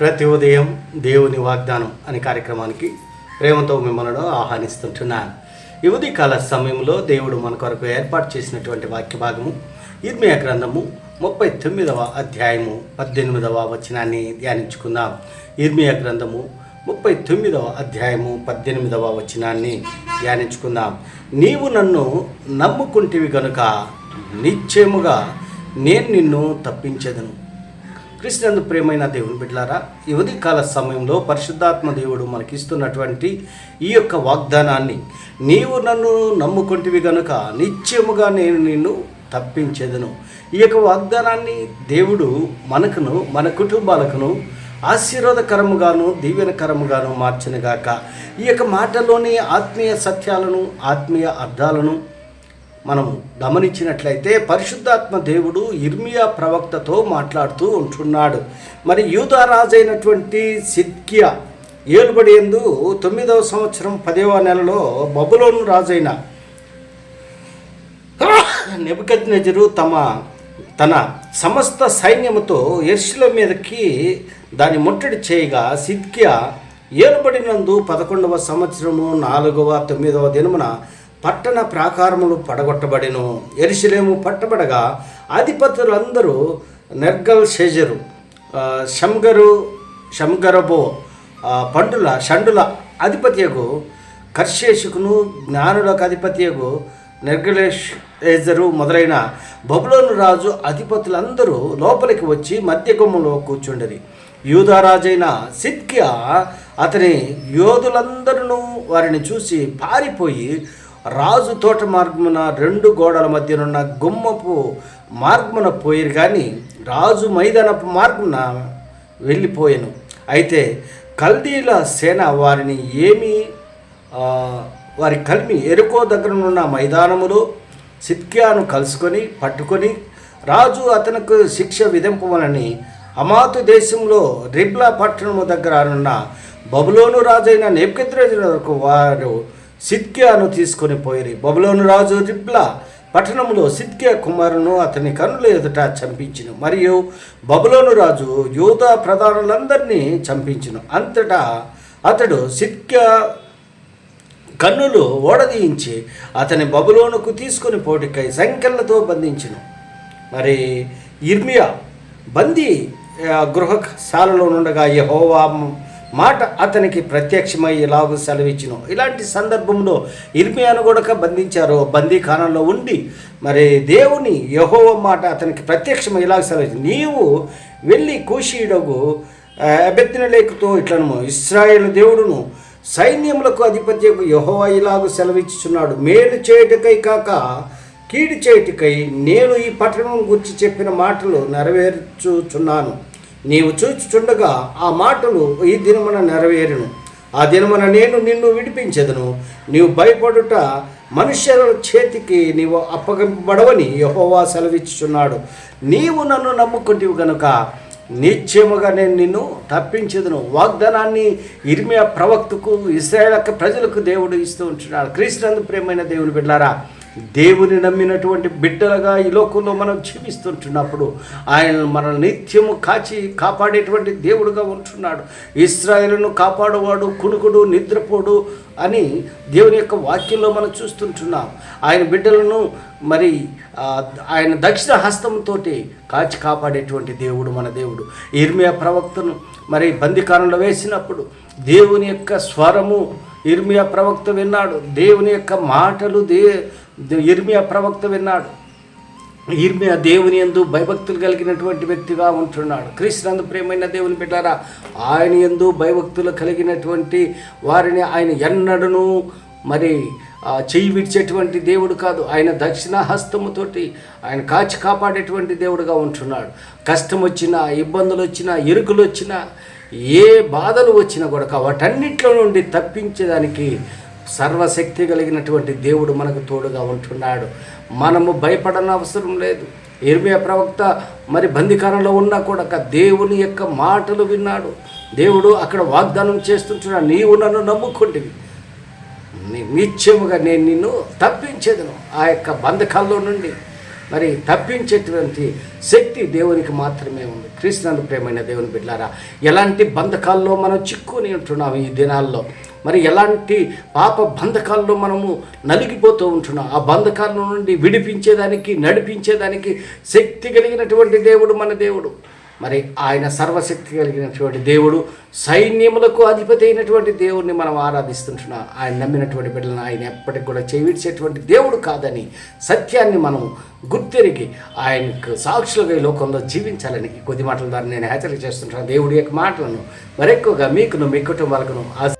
ప్రతి ఉదయం దేవుని వాగ్దానం అనే కార్యక్రమానికి ప్రేమతో మిమ్మల్ని ఆహ్వానిస్తుంటున్నాను. ఈ ఉదయకాల సమయంలో దేవుడు మన కొరకు ఏర్పాటు చేసినటువంటి వాక్య భాగము ఇర్మియా గ్రంథము ముప్పై తొమ్మిదవ అధ్యాయము పద్దెనిమిదవ వచనాన్ని ధ్యానించుకుందాం. ఇర్మియా గ్రంథము ముప్పై తొమ్మిదవ అధ్యాయము పద్దెనిమిదవ వచనాన్ని ధ్యానించుకుందాం. నీవు నన్ను నమ్ముకుంటివి గనుక నిశ్చయముగా నేను నిన్ను తప్పించదను. క్రిస్టియన్ ప్రేమైన దేవుని బిడ్డలారా యువతి కాల సమయంలో పరిశుద్ధాత్మ దేవుడు మనకిస్తున్నటువంటి ఈ యొక్క వాగ్దానాన్ని నీవు నన్ను నమ్ముకుంటివి గనుక నిత్యముగా నేను నిన్ను తప్పించేదను. ఈ యొక్క వాగ్దానాన్ని దేవుడు మనకును మన కుటుంబాలకును ఆశీర్వాదకరముగాను దీవెనకరముగాను మార్చినగాక ఈ యొక్క మాటలోని ఆత్మీయ సత్యాలను ఆత్మీయ అర్థాలను మనం గమనించినట్లయితే పరిశుద్ధాత్మ దేవుడు ఇర్మియా ప్రవక్తతో మాట్లాడుతూ ఉంటున్నాడు. మరి యూదారాజైనటువంటి సిద్కియా ఏలుబడి ఎందు తొమ్మిదవ సంవత్సరం పదవ నెలలో బబులోను రాజైన నెబుకద్నెజరు తమ తన సమస్త సైన్యముతో ఎర్షుల మీదకి దాని ముట్టడి చేయగా సిద్కియా ఏలుబడినందు పదకొండవ సంవత్సరము నాలుగవ తొమ్మిదవ దినమున పట్టణ ప్రాకారములు పడగొట్టబడిను. ఎరిశిలేము పట్టబడగా అధిపతులందరూ నెర్గల్ షేజరు షంగరు షంగరబో పండుల షండుల అధిపత్యకు కర్షేషుకును జ్ఞానులకు అధిపత్యకు నెర్గలేషేజరు మొదలైన బబులోను రాజు అధిపతులందరూ లోపలికి వచ్చి మధ్య గుమ్మంలో కూర్చుండరి. యూదారాజైన సిద్కియా అతని యోధులందరూ వారిని చూసి పారిపోయి రాజు తోట మార్గమున రెండు గోడల మధ్యనున్న గుమ్మపు మార్గమున పోయిరు కానీ రాజు మైదానపు మార్గమున వెళ్ళిపోయాను. అయితే కల్దీల సేన వారిని ఏమీ వారి కలిమి ఎరుకో దగ్గరనున్న మైదానములో సిద్కియాను కలుసుకొని పట్టుకొని రాజు అతనికి శిక్ష విధింపమనని అమాతు దేశంలో రిబ్లా పట్టణము దగ్గర ఉన్న బబులోను రాజైన నెప్కెద్రేజులకు వారు సిద్కియాను తీసుకొని పోయిరి. బబులోను రాజు రిప్లా పట్టణంలో సిద్కియా కుమారును అతని కనుల ఎదుట చంపించును. మరియు బబులోను రాజు యూదా ప్రధానులందరినీ చంపించును. అంతటా అతడు సిద్కియా కన్నులు ఓడదీయించి అతని బబులోనుకు తీసుకుని పోటీకై సంఖ్యలతో బంధించును. మరి ఇర్మియా బందీ గృహశాలలో నుండగా యహోవా మాట అతనికి ప్రత్యక్షమై ఇలాగూ సెలవిచ్చును. ఇలాంటి సందర్భంలో ఇర్మియాను కూడా బంధించారు బందీఖానంలో ఉండి మరి దేవుని యహోవ మాట అతనికి ప్రత్యక్షమై ఇలాగ సెలవిచ్చు నీవు వెళ్ళి కూషీయుడగు అభ్యర్థినలేఖతో ఇట్లను ఇస్రాయేల్ దేవుడును సైన్యములకు అధిపత్యకు యహోవా ఇలాగు సెలవిచ్చుచున్నాడు? మేలు చేయుటకై కాక కీడు చేయుటకై నేను ఈ పట్టణం గురించి చెప్పిన మాటలు నెరవేర్చుచున్నాను. నీవు చూచుచుండగా ఆ మాటలు ఈ దినమున నెరవేరును. ఆ దినమున నేను నిన్ను విడిపించదును. నీవు భయపడుట మనుష్యుల చేతికి నీవు అప్పగింపబడవని యహోవా సెలవిచ్చుచున్నాడు. నీవు నన్ను నమ్ముకుంటివి గనుక నిశ్చయముగా నేను నిన్ను తప్పించదును. వాగ్దానాన్ని ఇర్మియా ప్రవక్తకు ఇస్రాయేల్ ప్రజలకు దేవుడు ఇస్తూ ఉంటున్నాడు. క్రీస్తునందు ప్రేమైన దేవుని బిడ్డారా దేవుని నమ్మినటువంటి బిడ్డలుగా ఈ లోకంలో మనం జీవిస్తుంటున్నప్పుడు ఆయన మన నిత్యము కాచి కాపాడేటువంటి దేవుడుగా ఉంటున్నాడు. ఇస్రాయలను కాపాడువాడు కునుకుడు నిద్రపోడు అని దేవుని యొక్క వాక్యంలో మనం చూస్తుంటున్నాం. ఆయన బిడ్డలను మరి ఆయన దక్షిణ హస్తంతో కాచి కాపాడేటువంటి దేవుడు మన దేవుడు. ఇర్మియా ప్రవక్తను మరి బందికారంలో వేసినప్పుడు దేవుని యొక్క స్వరము ఇర్మియా ప్రవక్త విన్నాడు. దేవుని యొక్క మాటలు దే ఇర్మియా ప్రవక్త విన్నాడు. ఇర్మియా దేవుని ఎందు భయభక్తులు కలిగినటువంటి వ్యక్తిగా ఉంటున్నాడు. కృష్ణందు ప్రేమైన దేవుని పెట్టారా ఆయన ఎందు భయభక్తులు కలిగినటువంటి వారిని ఆయన ఎన్నడను మరి చెయ్యి విడిచేటువంటి దేవుడు కాదు. ఆయన దక్షిణ హస్తముతోటి ఆయన కాచి కాపాడేటువంటి దేవుడుగా ఉంటున్నాడు. కష్టం వచ్చినా ఇబ్బందులు వచ్చినా ఇరుకులు వచ్చినా ఏ బాధలు వచ్చినా కూడా వాటన్నిటిలో నుండి తప్పించేదానికి సర్వశక్తి కలిగినటువంటి దేవుడు మనకు తోడుగా ఉంటున్నాడు. మనము భయపడన అవసరం లేదు. ఇర్మియా ప్రవక్త మరి బందికారంలో ఉన్నా కూడా దేవుని యొక్క మాటలు విన్నాడు. దేవుడు అక్కడ వాగ్దానం చేస్తుంటున్నాడు. నీవు నన్ను నమ్ముకుంటివి. నిత్యముగా నేను నిన్ను తప్పించేదను. ఆ యొక్క బంధకాల్లో నుండి మరి తప్పించేటువంటి శక్తి దేవునికి మాత్రమే ఉంది. క్రీస్తునందు ప్రేమైన దేవుని బిడ్డారా ఎలాంటి బంధకాల్లో మనం చిక్కుని ఉంటున్నాం ఈ దినాల్లో? మరి ఎలాంటి పాప బంధకాల్లో మనము నలిగిపోతూ ఉంటున్నాం? ఆ బంధకాల నుండి విడిపించేదానికి నడిపించేదానికి శక్తి కలిగినటువంటి దేవుడు మన దేవుడు. మరి ఆయన సర్వశక్తి కలిగినటువంటి దేవుడు సైన్యములకు అధిపతి అయినటువంటి దేవుడిని మనం ఆరాధిస్తుంటున్నా. ఆయన నమ్మినటువంటి బిడ్డలను ఆయన ఎప్పటికి కూడా చేయించేటువంటి దేవుడు కాదని సత్యాన్ని మనం గుర్తెరిగి ఆయనకు సాక్షులుగా ఈ లోకంలో జీవించాలని కొద్ది మాటల ద్వారా నేను హెచ్చరిక చేస్తుంటున్నాను దేవుడి యొక్క మాటలను మరెక్కువగా మీకును మీ కుటుంబాలకును ఆశ